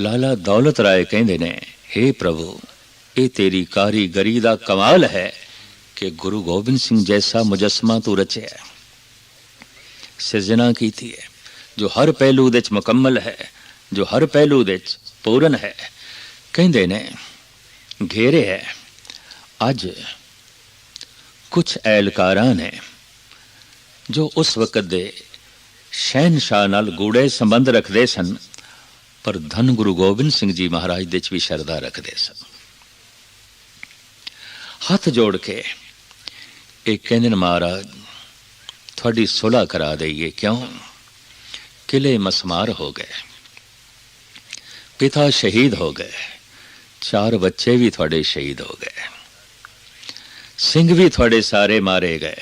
ਲਾਲਾ ਦੌਲਤ ਰਾਏ ਕਹਿੰਦੇ ਨੇ हे ਪ੍ਰਭੂ, ਇਹ ਤੇਰੀ ਕਾਰੀਗਰੀ ਦਾ ਕਮਾਲ ਹੈ ਕਿ ਗੁਰੂ ਗੋਬਿੰਦ ਸਿੰਘ ਜੈਸਾ ਮੁਜਸਮਾ ਤੂੰ ਰਚਿਆ ਸਿਰਜਣਾ ਕੀਤੀ ਹੈ। ਜੋ ਹਰ ਪਹਿਲੂ ਦੇ ਵਿੱਚ ਮੁਕੰਮਲ ਹੈ, ਜੋ ਹਰ ਪਹਿਲੂ ਦੇ ਵਿੱਚ ਪੂਰਨ ਹੈ। ਕਹਿੰਦੇ ਨੇ, ਘੇਰੇ ਹੈ, ਅੱਜ ਕੁਝ ਐਲਕਾਰਾਂ ਨੇ ਜੋ ਉਸ ਵਕਤ ਦੇ ਸ਼ਹਿਨशाह ਨਾਲ ਗੂੜੇ ਸੰਬੰਧ ਰੱਖਦੇ ਸਨ, ਪਰ ਧੰਨ ਗੁਰੂ ਗੋਬਿੰਦ ਸਿੰਘ ਜੀ ਮਹਾਰਾਜ ਦੇ ਵਿੱਚ ਵੀ ਸ਼ਰਧਾ ਰੱਖਦੇ ਸਨ। ਹੱਥ ਜੋੜ ਕੇ ਇਹ ਕਹਿੰਦੇ ਨੇ, ਮਹਾਰਾਜ, ਤੁਹਾਡੀ ਸੁਲ੍ਹਾ ਕਰਾ ਦਈਏ, ਕਿਉਂ? ਕਿਲੇ ਮਸਮਾਰ ਹੋ ਗਏ ਪਿਤਾ ਸ਼ਹੀਦ ਹੋ ਗਏ ਚਾਰ ਬੱਚੇ ਵੀ ਤੁਹਾਡੇ ਸ਼ਹੀਦ ਹੋ ਗਏ ਸਿੰਘ ਵੀ ਤੁਹਾਡੇ ਸਾਰੇ ਮਾਰੇ ਗਏ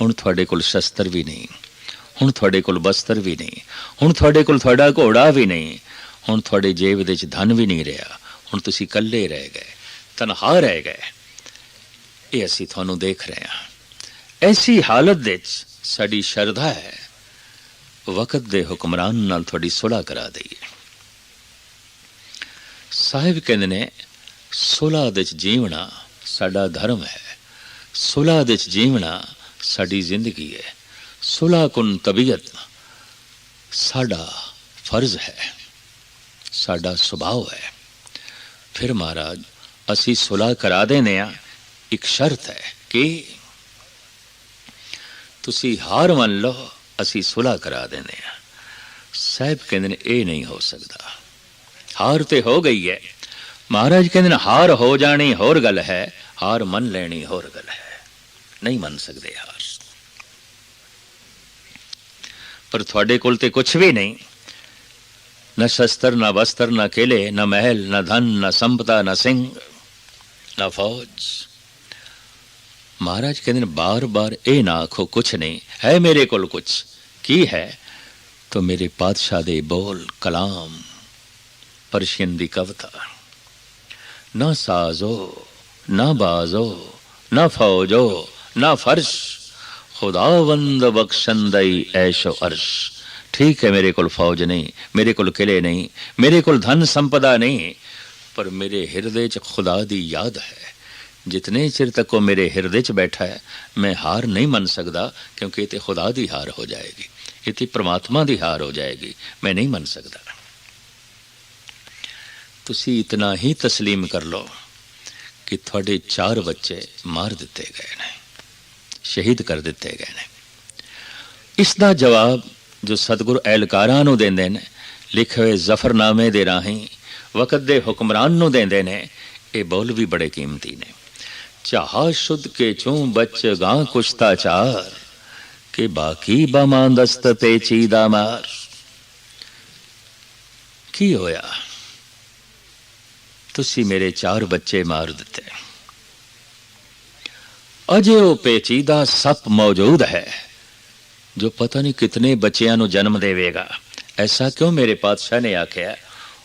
ਹੁਣ ਤੁਹਾਡੇ ਕੋਲ ਸ਼ਸਤਰ ਵੀ ਨਹੀਂ ਹੁਣ ਤੁਹਾਡੇ ਕੋਲ ਬਸਤਰ ਵੀ ਨਹੀਂ ਹੁਣ ਤੁਹਾਡੇ ਕੋਲ ਤੁਹਾਡਾ ਘੋੜਾ ਵੀ ਨਹੀਂ ਹੁਣ ਤੁਹਾਡੇ ਜੇਬ ਦੇ ਵਿੱਚ ਧਨ ਵੀ ਨਹੀਂ ਰਿਹਾ ਹੁਣ ਤੁਸੀਂ ਇਕੱਲੇ ਰਹਿ ਗਏ ਤਨਹਾ ਰਹਿ ਗਏ ਇਹ ਅਸੀਂ ਤੁਹਾਨੂੰ ਦੇਖ ਰਹੇ ਹਾਂ ਐਸੀ ਹਾਲਤ ਵਿੱਚ ਸਾਡੀ ਸ਼ਰਧਾ ਹੈ ਵਕਤ ਦੇ ਹੁਕਮਰਾਨ ਨਾਲ ਤੁਹਾਡੀ ਸੁਲ੍ਹਾ ਕਰਾ ਦਈਏ। ਸਾਹਿਬ ਕਹਿੰਦੇ ਨੇ, ਸੁਲ੍ਹਾ ਦੇ ਵਿੱਚ ਜੀਵਣਾ ਸਾਡਾ ਧਰਮ ਹੈ। ਸੁਲ੍ਹਾ ਦੇ ਵਿੱਚ ਜੀਵਣਾ ਸਾਡੀ ਜ਼ਿੰਦਗੀ ਹੈ। ਸੁਲ੍ਹਾ ਕੁਨ ਤਬੀਅਤ ਸਾਡਾ ਫਰਜ਼ ਹੈ। ਸਾਡਾ ਸੁਭਾਅ ਹੈ। ਫਿਰ ਮਹਾਰਾਜ, ਅਸੀਂ ਸੁਲ੍ਹਾ ਕਰਾ ਦੇਨੇ ਆ, ਇੱਕ ਸ਼ਰਤ ਹੈ ਕਿ ਤੁਸੀਂ ਹਾਰ ਮੰਨ ਲਓ ਅਸੀਂ ਸੁਲ੍ਹਾ ਕਰਾ ਦਿੰਦੇ ਆ ਸਾਹਿਬ ਕਹਿੰਦੇ ਨੇ ਇਹ ਨਹੀਂ ਹੋ ਸਕਦਾ ਹਾਰ ਤੇ ਹੋ ਗਈ ਹੈ ਮਹਾਰਾਜ ਕਹਿੰਦੇ ਨੇ ਹਾਰ ਹੋ ਜਾਣੀ ਹੋਰ ਗੱਲ ਹੈ ਹਾਰ ਮੰਨ ਲੈਣੀ ਹੋਰ ਗੱਲ ਹੈ ਨਹੀਂ ਮੰਨ ਸਕਦੇ ਹਾਰ ਪਰ ਤੁਹਾਡੇ ਕੋਲ ਤੇ ਕੁਝ ਵੀ ਨਹੀਂ ਨਾ ਸ਼ਸਤਰ ਨਾ ਵਸਤਰ ਨਾ ਕਿਲੇ ਨਾ ਮਹਿਲ ਨਾ ਧਨ ਨਾ ਸੰਪਦਾ ਨਾ ਸਿੰਘ ਨਾ ਫੌਜ ਮਹਾਰਾਜ ਕਹਿੰਦੇ ਨੇ ਬਾਰ-ਬਾਰ ਇਹ ਨਾ ਆਖੋ ਕੁਛ ਨਹੀਂ ਹੈ ਮੇਰੇ ਕੋਲ ਕੁਛ ਕੀ ਹੈ ਤੋ ਮੇਰੇ ਪਾਤਸ਼ਾਹ ਦੇ ਬੋਲ ਕਲਾਮ ਪਰਸ਼ੀਅਨ ਦੀ ਕਵਿਤਾ ਨਾ ਸਾਜ਼ੋ ਨਾ ਬਾਜ਼ੋ ਨਾ ਫੌਜੋ ਨਾ ਫਰਸ਼ ਖੁਦਾਵੰਦ ਬਖਸ਼ੰਦਈ ਐਸ਼ੋ ਅਰਸ਼ ਠੀਕ ਹੈ ਮੇਰੇ ਕੋਲ ਫੌਜ ਨਹੀਂ ਮੇਰੇ ਕੋਲ ਕਿਲੇ ਨਹੀਂ ਮੇਰੇ ਕੋਲ ਧਨ ਸੰਪਦਾ ਨਹੀਂ ਪਰ ਮੇਰੇ ਹਿਰਦੇ 'ਚ ਖੁਦਾ ਦੀ ਯਾਦ ਹੈ ਜਿਤਨੇ ਚਿਰ ਤੱਕ ਉਹ ਮੇਰੇ ਹਿਰਦੇ 'ਚ ਬੈਠਾ ਹੈ ਮੈਂ ਹਾਰ ਨਹੀਂ ਮੰਨ ਸਕਦਾ ਕਿਉਂਕਿ ਇਹ ਤੇ ਖੁਦਾ ਦੀ ਹਾਰ ਹੋ ਜਾਏਗੀ ਇਹ ਤੇ ਪ੍ਰਮਾਤਮਾ ਦੀ ਹਾਰ ਹੋ ਜਾਏਗੀ ਮੈਂ ਨਹੀਂ ਮੰਨ ਸਕਦਾ ਤੁਸੀਂ ਇਤਨਾ ਹੀ تسلیم ਕਰ ਲਓ ਕਿ ਤੁਹਾਡੇ ਚਾਰ ਬੱਚੇ ਮਾਰ ਦਿੱਤੇ ਗਏ ਨੇ ਸ਼ਹੀਦ ਕਰ ਦਿੱਤੇ ਗਏ ਨੇ ਇਸ ਦਾ ਜਵਾਬ ਜੋ ਸਤਿਗੁਰ ਐਲਕਾਰਾਂ ਨੂੰ ਦਿੰਦੇ ਨੇ ਲਿਖੇ ਹੋਏ ਜ਼ਫਰਨਾਮੇ ਦੇ ਰਾਹੀਂ ਵਕਤ ਦੇ ਹੁਕਮਰਾਨ ਨੂੰ ਦਿੰਦੇ ਨੇ ਇਹ ਬੋਲ ਵੀ ਬੜੇ ਕੀਮਤੀ ਨੇ ਚਾਹ ਸ਼ੁੱਧ ਕੇ ਚੋਂ ਬਚ ਗਾਂ ਕੁਸ਼ਤਾ ਚਾਰ, ਕਿ ਬਾਕੀ ਬਮਾਂਦਸਤ ਪੇਚੀਦਾ ਮਾਰ। ਕੀ ਹੋਇਆ? ਤੁਸੀਂ ਮੇਰੇ ਚਾਰ ਬੱਚੇ ਮਾਰ ਦਿੱਤੇ। ਅਜੇ ਉਹ ਪੇਚੀਦਾ ਸੱਪ ਮੌਜੂਦ ਹੈ, ਜੋ ਪਤਾ ਨਹੀਂ ਕਿਤਨੇ ਬੱਚਿਆਂ ਨੂੰ ਜਨਮ ਦੇਵੇਗਾ। ਐਸਾ ਕਿਉਂ ਮੇਰੇ ਪਾਤਸ਼ਾਹ ਨੇ ਆਖਿਆ?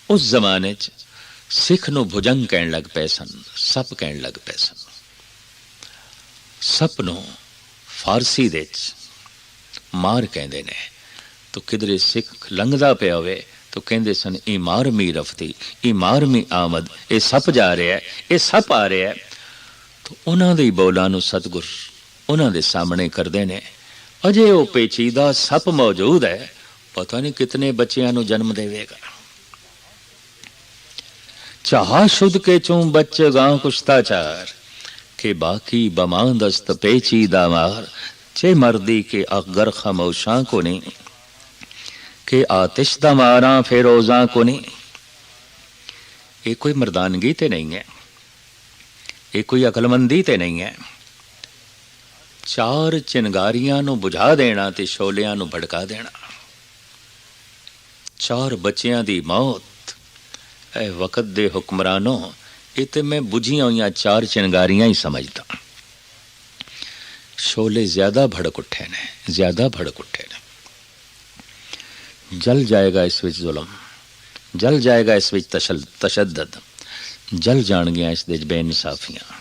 ਉਸ ਜ਼ਮਾਨੇ 'ਚ ਸਿੱਖ ਨੂੰ ਭੁਜੰਗ ਕਹਿਣ ਲੱਗ ਪਏ ਸਨ, ਸੱਪ ਕਹਿਣ ਲੱਗ ਪਏ ਸਨ। ਸੱਪ ਨੂੰ ਫਾਰਸੀ ਦੇ 'ਚ ਮਾਰ ਕਹਿੰਦੇ ਨੇ। ਤੋ ਕਿਧਰੇ ਸਿੱਖ ਲੰਘਦਾ ਪਿਆ ਹੋਵੇ, ਤੋ ਕਹਿੰਦੇ ਸਨ ਇਮਾਰ ਮੀ ਰਫਤੀ ਇਮਾਰ ਮੀ ਆਮਦ, ਇਹ ਸੱਪ ਜਾ ਰਿਹਾ, ਇਹ ਸੱਪ ਆ ਰਿਹਾ। ਹੈ ਤੋ ਉਹਨਾਂ ਦੇ ਬੋਲਾਂ ਨੂੰ ਸਤਗੁਰ ਉਹਨਾਂ ਦੇ ਸਾਹਮਣੇ ਕਰਦੇ ਨੇ। ਅਜੇ ਉਹ ਪੇਚੀਦਾ ਸੱਪ ਮੌਜੂਦ ਹੈ, ਪਤਾ ਨਹੀਂ ਕਿਤਨੇ ਬੱਚਿਆਂ ਨੂੰ ਜਨਮ ਦੇਵੇਗਾ। ਚਾਹ ਸ਼ੁੱਧ ਕੇ ਚੋਂ ਬੱਚ ਗਾਂ ਕੁਸ਼ਤਾਚਾਰ ਕਿ ਬਾਕੀ ਬਮਾਂਦਸਤ ਪੇਚੀਦਾ ਮਾਰ ਚੇ ਮਰਦੀ ਕੇ ਅਗਰ ਖਮੋਸ਼ਾਂ ਕੋ ਨਹੀਂ ਕਿ ਆਤਿਸ਼ ਦਾ ਮਾਰਾਂ ਫੇਰੋਜ਼ਾਂ ਕੋ ਨਹੀਂ ਇਹ ਕੋਈ ਮਰਦਾਨਗੀ ਤੇ ਨਹੀਂ ਹੈ। ਇਹ ਕੋਈ ਅਕਲਮੰਦੀ ਤੇ ਨਹੀਂ ਹੈ। ਚਾਰ ਚਿੰਗਾਰੀਆਂ ਨੂੰ ਬੁਝਾ ਦੇਣਾ ਤੇ ਸ਼ੋਲਿਆਂ ਨੂੰ ਭੜਕਾ ਦੇਣਾ। ਚਾਰ ਬੱਚਿਆਂ ਦੀ ਮੌਤ ਐ ਵਕਤ ਦੇ ਹੁਕਮਰਾਨੋ ਇਹ ਤੇ ਮੈਂ ਬੁਝੀਆਂ ਹੋਈਆਂ ਚਾਰ ਚਿੰਗਾਰੀਆਂ ਹੀ ਸਮਝਦਾ ਸ਼ੋਲੇ ਜ਼ਿਆਦਾ ਭੜਕ ਉੱਠੇ ਨੇ ਜ਼ਿਆਦਾ ਭੜਕ ਉੱਠੇ ਨੇ ਜਲ ਜਾਏਗਾ ਇਸ ਵਿੱਚ ਜ਼ੁਲਮ ਜਲ ਜਾਏਗਾ ਇਸ ਵਿੱਚ ਤਸ਼ੱਦਦ ਜਲ ਜਾਣਗੀਆਂ ਇਸ ਦੇ ਬੇਇਨਸਾਫੀਆਂ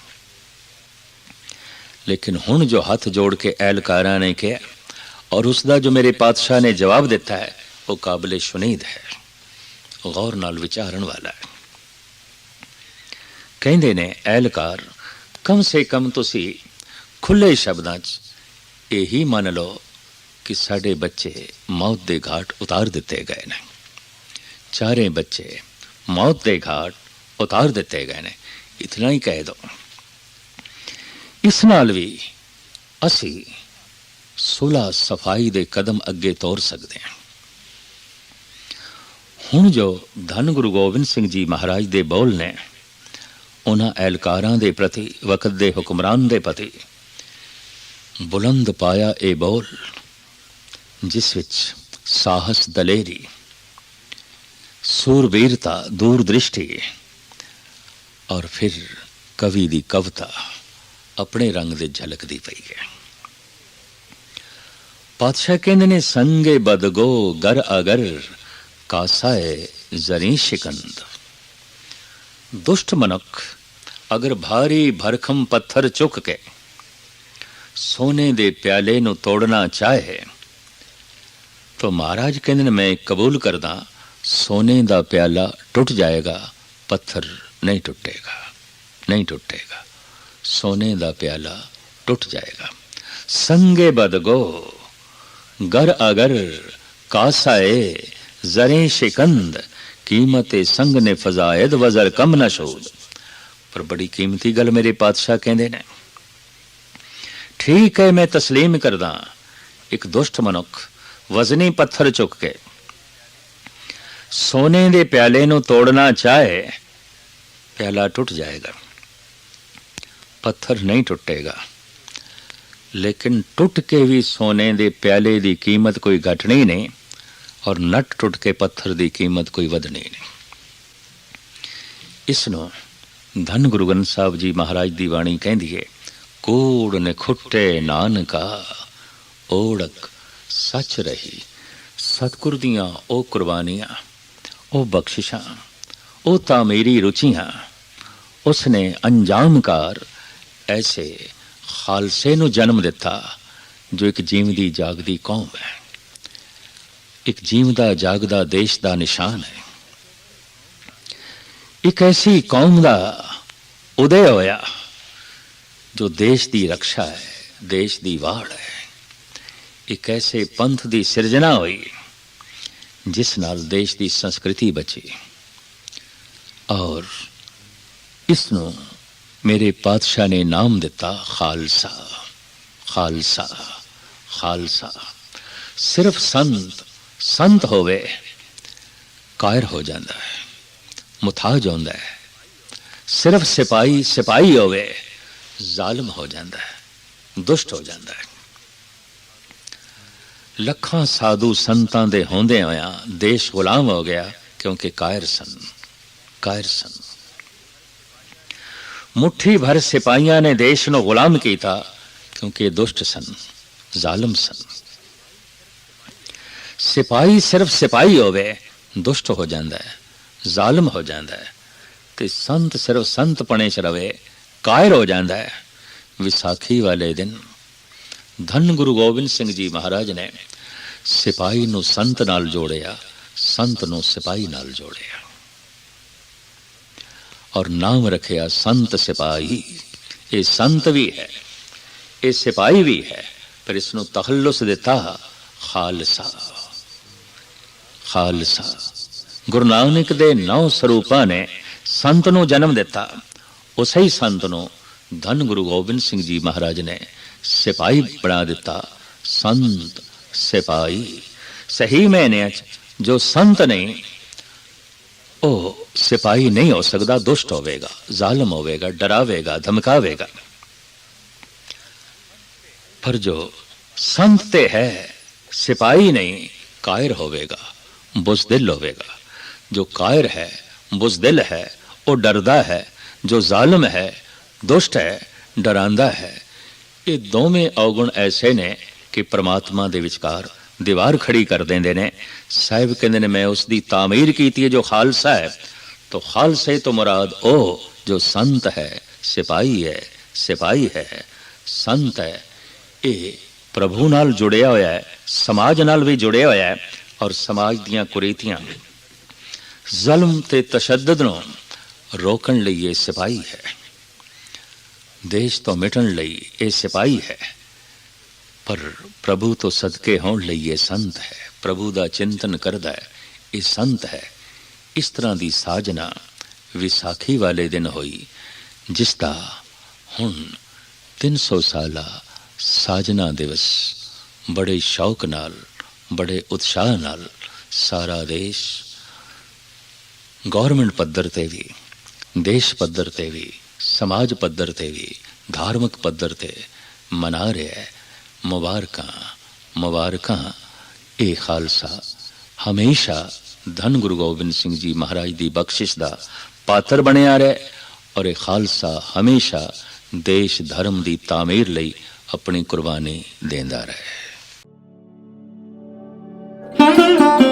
ਲੇਕਿਨ ਹੁਣ ਜੋ ਹੱਥ ਜੋੜ ਕੇ ਐਲਕਾਰਾਂ ਨੇ ਕਿਹਾ ਔਰ ਉਸ ਦਾ ਜੋ ਮੇਰੇ ਪਾਤਸ਼ਾਹ ਨੇ ਜਵਾਬ ਦਿੱਤਾ ਹੈ ਉਹ ਕਾਬਲੇ ਸ਼ੁਨੀਦ ਹੈ ਗੌਰ ਨਾਲ ਵਿਚਾਰਨ ਵਾਲਾ ਹੈ ਕਹਿੰਦੇ ਨੇ, ਐਲਕਾਰ, ਕਮ ਸੇ ਕਮ ਤੁਸੀਂ ਖੁੱਲੇ ਸ਼ਬਦਾਂ 'ਚ ਇਹੀ ਮੰਨ ਲਓ ਕਿ ਸਾਡੇ ਬੱਚੇ ਮੌਤ ਦੇ ਘਾਟ ਉਤਾਰ ਦਿੱਤੇ ਗਏ ਨੇ। ਚਾਰੇ ਬੱਚੇ ਮੌਤ ਦੇ ਘਾਟ ਉਤਾਰ ਦਿੱਤੇ ਗਏ ਨੇ। ਇਤਨਾ ਹੀ ਕਹਿ ਦੋ। ਇਸ ਨਾਲ ਵੀ ਅਸੀਂ ਸੁਲਾ ਸਫ਼ਾਈ ਦੇ ਕਦਮ ਅੱਗੇ ਤੋਰ ਸਕਦੇ ਹਾਂ। ਹੁਣ ਜੋ ਧੰਨ ਗੁਰੂ ਗੋਬਿੰਦ ਸਿੰਘ ਜੀ ਮਹਾਰਾਜ ਦੇ ਬੋਲ ਨੇ ਉਹਨਾਂ ਐਲਕਾਰਾਂ ਦੇ ਪ੍ਰਤੀ, ਵਕਤ ਦੇ ਹੁਕਮਰਾਨ ਦੇ ਪ੍ਰਤੀ ਬੁਲੰਦ ਪਾਇਆ ਇਹ ਬੋਲ, ਜਿਸ ਵਿੱਚ ਸਾਹਸ ਦਲੇਰੀ, ਸੂਰਬੀਰਤਾ, ਦੂਰਦ੍ਰਿਸ਼ਟੀ ਔਰ ਫਿਰ ਕਵੀ ਦੀ ਕਵਿਤਾ ਆਪਣੇ ਰੰਗ ਦੇ ਝਲਕਦੀ ਪਈ ਹੈ। ਪਾਤਸ਼ਾਹ ਕਹਿੰਦੇ ਨੇ, ਸੰਗੇ ਬਦਗੋ, ਗਰ ਅਗਰ ਕਾਸਾਏ ਜ਼ਰੀ ਸ਼ਿਕੰਦ। ਦੁਸ਼ਟ ਮਨੁੱਖ ਅਗਰ ਭਾਰੀ ਭਰਖਮ ਪੱਥਰ ਚੁੱਕ ਕੇ ਸੋਨੇ ਦੇ ਪਿਆਲੇ ਨੂੰ ਤੋੜਨਾ ਚਾਹੇ ਤਾਂ ਮਹਾਰਾਜ ਕਹਿੰਦੇ ਨੇ ਮੈਂ ਕਬੂਲ ਕਰਦਾ ਸੋਨੇ ਦਾ ਪਿਆਲਾ ਟੁੱਟ ਜਾਏਗਾ ਪੱਥਰ ਨਹੀਂ ਟੁੱਟੇਗਾ ਨਹੀਂ ਟੁੱਟੇਗਾ ਸੋਨੇ ਦਾ ਪਿਆਲਾ ਟੁੱਟ ਜਾਏਗਾ ਸੰਗੇ ਬਦਗੋ ਗਰ ਅਗਰ ਕਾਸਾਏ ਜ਼ਰੇ ਸ਼ਿਕੰਦ ਕੀਮਤੇ ਸੰਗ ਨੇ ਫਜ਼ਾਇਦ ਵਜ਼ਰ ਕਮ ਨਸ਼ੂਦ ਪਰ ਬੜੀ ਕੀਮਤੀ ਗੱਲ ਮੇਰੇ ਪਾਤਸ਼ਾਹ ਕਹਿੰਦੇ ਨੇ ਠੀਕ ਹੈ ਮੈਂ تسلیم ਕਰਦਾ ਇੱਕ ਦੁਸ਼ਟ ਮਨੁੱਖ ਵਜ਼ਨੀ ਪੱਥਰ ਚੁੱਕ ਕੇ ਸੋਨੇ ਦੇ ਪਿਆਲੇ ਨੂੰ ਤੋੜਨਾ ਚਾਹੇ ਪਿਆਲਾ ਟੁੱਟ ਜਾਏਗਾ ਪੱਥਰ ਨਹੀਂ ਟੁੱਟੇਗਾ ਲੇਕਿਨ ਟੁੱਟ ਕੇ ਵੀ ਸੋਨੇ ਦੇ ਪਿਆਲੇ ਦੀ ਕੀਮਤ ਕੋਈ ਘਟਣੀ ਨਹੀਂ ਔਰ ਨਟ ਟੁੱਟ ਕੇ ਪੱਥਰ ਦੀ ਕੀਮਤ ਕੋਈ ਵਧਣੀ ਨਹੀਂ। ਇਸ ਨੂੰ ਧੰਨ ਗੁਰੂ ਗ੍ਰੰਥ ਸਾਹਿਬ ਜੀ ਮਹਾਰਾਜ ਦੀ ਬਾਣੀ ਕਹਿੰਦੀ ਹੈ ਕੋੜ ਨੇ ਖੁੱਟੇ ਨਾਨਕਾ, ਓੜਕ ਸੱਚ ਰਹੀ, ਸਤਿਗੁਰ ਦੀਆਂ ਉਹ ਕੁਰਬਾਨੀਆਂ, ਉਹ ਬਖਸ਼ਿਸ਼ਾਂ, ਉਹ ਤਾਂ ਮੇਰੀ ਰੁਚੀਆਂ, ਉਸਨੇ ਅੰਜਾਮਕਾਰ ਐਸੇ ਖਾਲਸੇ ਨੂੰ ਜਨਮ ਦਿੱਤਾ, ਜੋ ਇੱਕ ਜੀਵਦੀ ਜਾਗਦੀ ਕੌਮ ਹੈ। ਇੱਕ ਜੀਵਦਾ ਜਾਗਦਾ ਦੇਸ਼ ਦਾ ਨਿਸ਼ਾਨ ਹੈ। ਇੱਕ ਐਸੀ ਕੌਮ ਦਾ ਉਦੈ ਹੋਇਆ, ਜੋ ਦੇਸ਼ ਦੀ ਰੱਖਿਆ ਹੈ, ਦੇਸ਼ ਦੀ ਵਾੜ ਹੈ। ਇੱਕ ਐਸੇ ਪੰਥ ਦੀ ਸਿਰਜਣਾ ਹੋਈ, ਜਿਸ ਨਾਲ ਦੇਸ਼ ਦੀ ਸੰਸਕ੍ਰਿਤੀ ਬਚੀ। ਔਰ ਇਸ ਨੂੰ ਮੇਰੇ ਪਾਤਸ਼ਾਹ ਨੇ ਨਾਮ ਦਿੱਤਾ ਖਾਲਸਾ ਖਾਲਸਾ ਖਾਲਸਾ। ਸਿਰਫ ਸੰਤ ਸੰਤ ਹੋਵੇ, ਕਾਇਰ ਹੋ ਜਾਂਦਾ ਹੈ, ਮੁਤਾਜ ਹੁੰਦਾ ਹੈ। ਸਿਰਫ ਸਿਪਾਹੀ ਸਿਪਾਹੀ ਹੋਵੇ, ਜ਼ਾਲਮ ਹੋ ਜਾਂਦਾ ਹੈ, ਦੁਸ਼ਟ ਹੋ ਜਾਂਦਾ ਹੈ। ਲੱਖਾਂ ਸਾਧੂ ਸੰਤਾਂ ਦੇ ਹੁੰਦੇ ਹੋਇਆਂ ਦੇਸ਼ ਗੁਲਾਮ ਹੋ ਗਿਆ ਕਿਉਂਕਿ ਕਾਇਰ ਸਨ ਕਾਇਰ ਸਨ। ਮੁਠੀ ਭਰ ਸਿਪਾਹੀਆਂ ਨੇ ਦੇਸ਼ ਨੂੰ ਗੁਲਾਮ ਕੀਤਾ ਕਿਉਂਕਿ ਦੁਸ਼ਟ ਸਨ, ਜ਼ਾਲਮ ਸਨ। ਸਿਪਾਹੀ ਸਿਰਫ ਸਿਪਾਹੀ ਹੋਵੇ, ਦੁਸ਼ਟ ਹੋ ਜਾਂਦਾ ਹੈ, ਜ਼ਾਲਮ ਹੋ ਜਾਂਦਾ ਹੈ ਤੇ ਸੰਤ ਸਿਰਫ ਸੰਤ ਪਣੇ ਚ ਰਵੇ, ਕਾਇਰ ਹੋ ਜਾਂਦਾ ਹੈ। ਵਿਸਾਖੀ ਵਾਲੇ ਦਿਨ ਧੰਨ ਗੁਰੂ ਗੋਬਿੰਦ ਸਿੰਘ ਜੀ ਮਹਾਰਾਜ ਨੇ ਸਿਪਾਹੀ ਨੂੰ ਸੰਤ ਨਾਲ ਜੋੜਿਆ, ਸੰਤ ਨੂੰ ਸਿਪਾਹੀ ਨਾਲ ਜੋੜਿਆ। ਔਰ ਨਾਮ ਰੱਖਿਆ ਸੰਤ ਸਿਪਾਹੀ, ਇਹ ਸੰਤ ਵੀ ਹੈ, ਇਹ ਸਿਪਾਹੀ ਵੀ ਹੈ, ਪਰ ਇਸ ਨੂੰ ਤਖੱਲੁਸ ਦਿੱਤਾ ਖਾਲਸਾ। ਖਾਲਸਾ। ਗੁਰੂ ਨਾਨਕ ਦੇ ਨੌ ਸਰੂਪਾਂ ਨੇ ਸੰਤ ਨੂੰ ਜਨਮ ਦਿੱਤਾ। ਉਸੇ ਹੀ ਸੰਤ ਨੂੰ ਧੰਨ ਗੁਰੂ ਗੋਬਿੰਦ ਸਿੰਘ ਜੀ ਮਹਾਰਾਜ ਨੇ ਸਿਪਾਹੀ ਬਣਾ ਦਿੱਤਾ। ਸੰਤ ਸਿਪਾਹੀ। ਸਹੀ ਮੈਨੇ ਚ ਜੋ ਸੰਤ ਨਹੀਂ, ਉਹ ਸਿਪਾਹੀ ਨਹੀਂ ਹੋ ਸਕਦਾ, ਦੁਸ਼ਟ ਹੋਵੇਗਾ, ਜ਼ਾਲਮ ਹੋਵੇਗਾ, ਡਰਾਵੇਗਾ, ਧਮਕਾਵੇਗਾ। ਪਰ ਜੋ ਸੰਤ ਤੇ ਹੈ, ਸਿਪਾਹੀ ਨਹੀਂ, ਕਾਇਰ ਹੋਵੇਗਾ। ਬੁਜ਼ਦਿਲ ਹੋਵੇਗਾ ਜੋ ਕਾਇਰ ਹੈ ਬੁਜ਼ਦਿਲ ਹੈ ਉਹ ਡਰਦਾ ਹੈ ਜੋ ਜ਼ਾਲਮ ਹੈ ਦੁਸ਼ਟ ਹੈ ਡਰਾਂਦਾ ਹੈ ਇਹ ਦੋਵੇਂ ਔਗਣ ਐਸੇ ਨੇ ਕਿ ਪ੍ਰਮਾਤਮਾ ਦੇ ਵਿਚਕਾਰ ਦੀਵਾਰ ਖੜੀ ਕਰ ਦਿੰਦੇ ਨੇ ਸਾਹਿਬ ਕਹਿੰਦੇ ਨੇ ਮੈਂ ਉਸ ਦੀ ਤਾਮੀਰ ਕੀਤੀ ਹੈ ਜੋ ਖਾਲਸਾ ਹੈ ਤੋ ਖਾਲਸੇ ਤੋਂ ਮੁਰਾਦ ਉਹ ਜੋ ਸੰਤ ਹੈ ਸਿਪਾਈ ਹੈ ਸਿਪਾਈ ਹੈ ਸੰਤ ਹੈ ਇਹ ਪ੍ਰਭੂ ਨਾਲ ਜੁੜਿਆ ਹੋਇਆ ਹੈ ਸਮਾਜ ਨਾਲ ਵੀ ਜੁੜਿਆ ਹੋਇਆ ਹੈ ਔਰ ਸਮਾਜ ਦੀਆਂ ਕੁਰੀਤੀਆਂ ਜ਼ੁਲਮ ਤੇ ਤਸ਼ੱਦਦ ਨੂੰ ਰੋਕਣ ਲਈ ਇਹ ਸਿਪਾਹੀ ਹੈ। ਦੇਸ਼ ਤੋਂ ਮਿਟਣ ਲਈ ਇਹ ਸਿਪਾਹੀ ਹੈ। ਪਰ ਪ੍ਰਭੂ ਤੋਂ ਸਦਕੇ ਹੋਣ ਲਈ ਇਹ ਸੰਤ ਹੈ। ਪ੍ਰਭੂ ਦਾ ਚਿੰਤਨ ਕਰਦਾ ਹੈ। ਇਹ ਸੰਤ ਹੈ। ਇਸ ਤਰ੍ਹਾਂ ਦੀ ਸਾਜਨਾ ਵਿਸਾਖੀ ਵਾਲੇ ਦਿਨ ਹੋਈ, ਜਿਸ ਦਾ ਹੁਣ 300 ਸਾਲਾ ਸਾਜਨਾ ਦਿਵਸ ਬੜੇ ਸ਼ੌਕ ਨਾਲ ਬੜੇ ਉਤਸ਼ਾਹ ਨਾਲ ਸਾਰਾ ਦੇਸ਼ ਗਵਰਨਮੈਂਟ ਪੱਧਰ ਤੇ ਵੀ, ਦੇਸ਼ ਪੱਧਰ ਤੇ ਵੀ, ਸਮਾਜ ਪੱਧਰ ਤੇ ਵੀ, ਧਾਰਮਿਕ ਪੱਧਰ ਤੇ ਮਨਾ ਰਿਹਾ ਹੈ। ਮੁਬਾਰਕਾਂ ਮੁਬਾਰਕਾਂ ਇਹ ਖਾਲਸਾ। ਹਮੇਸ਼ਾ ਧੰਨ ਗੁਰੂ ਗੋਬਿੰਦ ਸਿੰਘ ਜੀ ਮਹਾਰਾਜ ਦੀ ਬਖਸ਼ਿਸ਼ ਦਾ ਪਾਤਰ ਬਣਿਆ ਰਹੇ ਔਰ ਇਹ ਖਾਲਸਾ ਹਮੇਸ਼ਾ ਦੇਸ਼ ਧਰਮ ਦੀ ਤਾਮੀਰ ਲਈ ਆਪਣੀ ਕੁਰਬਾਨੀ ਦਿੰਦਾ ਰਿਹਾ। Thank you.